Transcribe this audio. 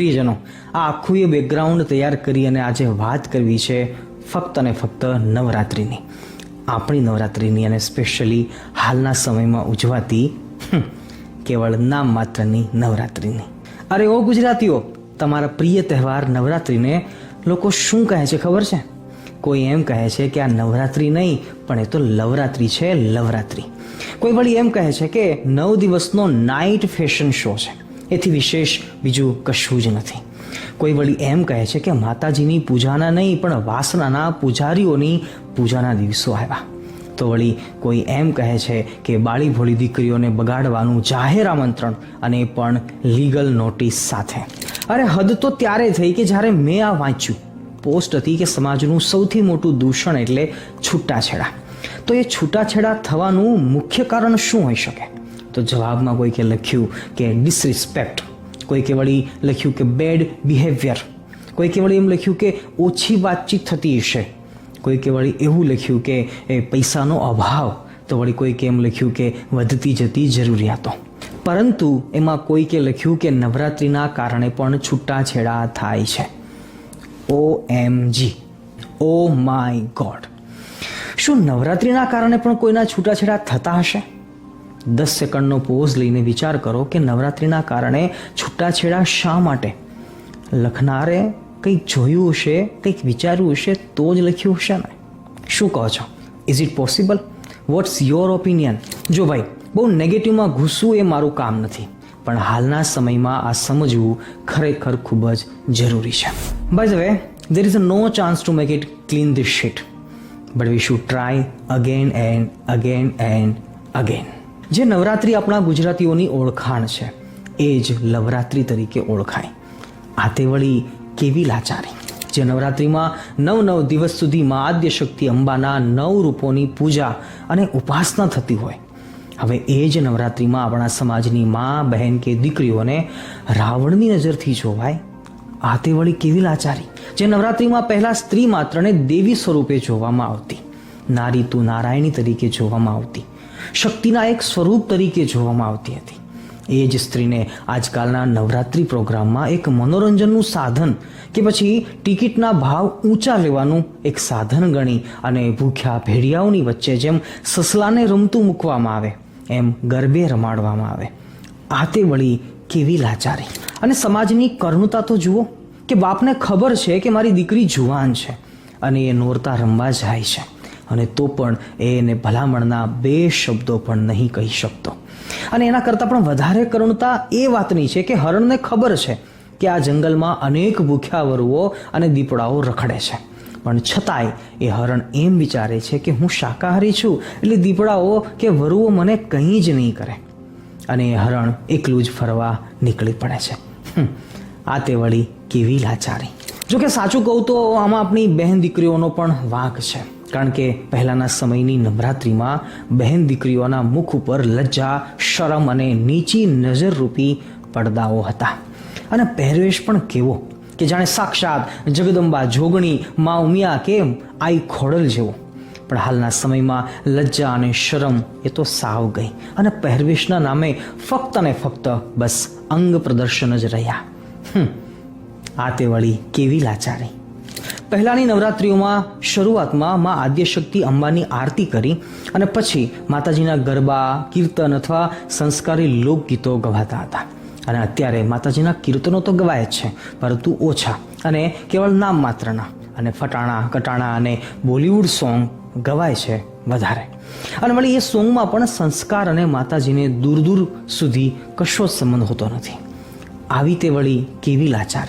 પ્રિયજનો, આ આખું એ બેકગ્રાઉન્ડ તૈયાર કરી અને આજે વાત કરવી છે ફક્ત અને ફક્ત નવરાત્રિની. આપણી નવરાત્રિની અને સ્પેશિયલી હાલના સમયમાં ઉજવાતી કેવળ નામ માત્રની નવરાત્રિની. અરે ઓ ગુજરાતીઓ, તમારા પ્રિય તહેવાર નવરાત્રિને લોકો શું કહે છે ખબર છે? કોઈ એમ કહે છે કે આ નવરાત્રિ નહીં, પણ એ તો લવરાત્રિ છે, લવરાત્રિ. કોઈ વળી એમ કહે છે કે નવ દિવસનો નાઇટ ફેશન શો છે. એથી વિશેષ બીજું કશું જ નથી. કોઈ વળી એમ કહે છે કે માતાજીની પૂજાના નહીં, પણ વાસનાના પૂજારીઓની પૂજાના દિવસો આવ્યા. તો વળી કોઈ એમ કહે છે કે બાળી ભોળી દીકરીઓને બગાડવાનું જાહેર આમંત્રણ અને પણ લીગલ નોટિસ સાથે. અરે હદ તો ત્યારે થઈ કે જ્યારે મેં આ વાંચ્યું. પોસ્ટ હતી કે સમાજનું સૌથી મોટું દૂષણ એટલે છૂટાછેડા. તો એ છૂટાછેડા થવાનું મુખ્ય કારણ શું હોઈ શકે? તો જવાબમાં કોઈકે લખ્યું કે ડિસરિસ્પેક્ટ કોઈકે વળી લખ્યું કે બેડ બિહેવિયર કોઈકે વળી એમ લખ્યું કે ઓછી વાતચીત થતી હશે કોઈકે વળી એવું લખ્યું કે એ પૈસાનો અભાવ, તો વળી કોઈકે એમ લખ્યું કે વધતી જતી જરૂરિયાતો. પરંતુ એમાં કોઈકે લખ્યું કે નવરાત્રિના કારણે પણ છૂટાછેડા થાય છે. ઓ એમ જી ઓ માય ગોડ શું નવરાત્રિના કારણે પણ કોઈના છૂટાછેડા થતા હશે? દસ સેકન્ડનો પોઝ લઈને વિચાર કરો કે નવરાત્રિના કારણે છૂટાછેડા શા માટે? લખનારે કંઈક જોયું હશે, કંઈક વિચાર્યું હશે, તો જ લખ્યું હશે ને? શું કહો છો? Is it possible what's your opinion જો ભાઈ, બહુ નેગેટિવમાં ઘૂસવું એ મારું કામ નથી, પણ હાલના સમયમાં આ સમજવું ખરેખર ખૂબ જ જરૂરી છે. By the way there is a no chance to make it clean this sheet but we should try again and again and again જે નવરાત્રિ આપણા ગુજરાતીઓની ઓળખાણ છે. એ જ લવરાત્રિ તરીકે ઓળખાય. આ તે વળી કેવી લાચારી. જે નવરાત્રિમાં નવ નવ દિવસ સુધીમાં આદ્ય શક્તિ અંબાના નવ રૂપોની પૂજા અને ઉપાસના થતી હોય. હવે એ જ નવરાત્રિમાં આપણા સમાજની મા, બહેન કે દીકરીઓને રાવણની નજરથી જોવાય. આ તે વળી કેવી લાચારી. જે નવરાત્રિમાં પહેલા સ્ત્રી માત્રને દેવી સ્વરૂપે જોવામાં આવતી. નારી તું નારાયણી તરીકે જોવામાં આવતી. શક્તિના એક સ્વરૂપ તરીકે જોવામાં આવતી હતી. એ જ સ્ત્રીને આજકાલના નવરાત્રિ પ્રોગ્રામમાં એક મનોરંજનનું સાધન કે પછી ટિકિટના ભાવ ઊંચા લેવાનું એક સાધન ગણી અને ભૂખ્યા ભેડિયાઓની વચ્ચે જેમ સસલાને રમતું મૂકવામાં આવે, એમ ગરબે રમાડવામાં આવે. આ તે વળી કેવી લાચારી. અને સમાજની કર્ણતા તો જુઓ કે બાપને ખબર છે કે મારી દીકરી જુવાન છે અને એ નોરતા રમવા જાય છે. અને તો પણ એ એને ભલામણના બે શબ્દો પણ નહીં કહી શકતો. અને એના કરતાં પણ વધારે કરુણતા એ વાતની છે કે હરણને ખબર છે કે આ જંગલમાં અનેક ભૂખ્યા વરુઓ અને દીપડાઓ રખડે છે. પણ છતાંય એ હરણ એમ વિચારે છે કે હું શાકાહારી છું, એટલે દીપડાઓ કે વરુઓ મને કંઈ જ નહીં કરે. અને એ હરણ એકલું જ ફરવા નીકળી પડે છે. આ તે વળી કેવી લાચારી. જો કે સાચું કહું તો આમાં આપણી બહેન દીકરીઓનો પણ વાંક છે. કારણ કે પહેલાંના સમયની નવરાત્રિમાં બહેન દીકરીઓના મુખ ઉપર લજ્જા, શરમ અને નીચી નજરરૂપી પડદાઓ હતા. અને પહેરવેશ પણ કેવો કે જાણે સાક્ષાત જગદંબા જોગણી, મા ઉમિયા કે આઈ ખોડલ જેવો. પણ હાલના સમયમાં લજ્જા અને શરમ એ તો સાવ ગઈ અને પહેરવેશના નામે ફક્ત ને ફક્ત બસ અંગ પ્રદર્શન જ રહ્યા. આ તે વળી કેવી લાચારી. પહેલાની નવરાત્રિઓમાં શરૂઆતમાં મા આદ્યશક્તિ અંબાની આરતી કરી અને પછી માતાજીના ગરબા, કીર્તન અથવા સંસ્કારી લોકગીતો ગવાતા હતા. અને અત્યારે માતાજીના કીર્તનો તો ગવાય જ છે, પરંતુ ઓછા અને કેવળ નામ માત્રના અને ફટાણા, કટાણા અને બોલિવૂડ સોંગ ગવાય છે વધારે. અને વળી એ સોંગમાં પણ સંસ્કાર અને માતાજીને દૂર દૂર સુધી કશો જ સંબંધ હોતો નથી. આવી તે વળી કેવી લાચાર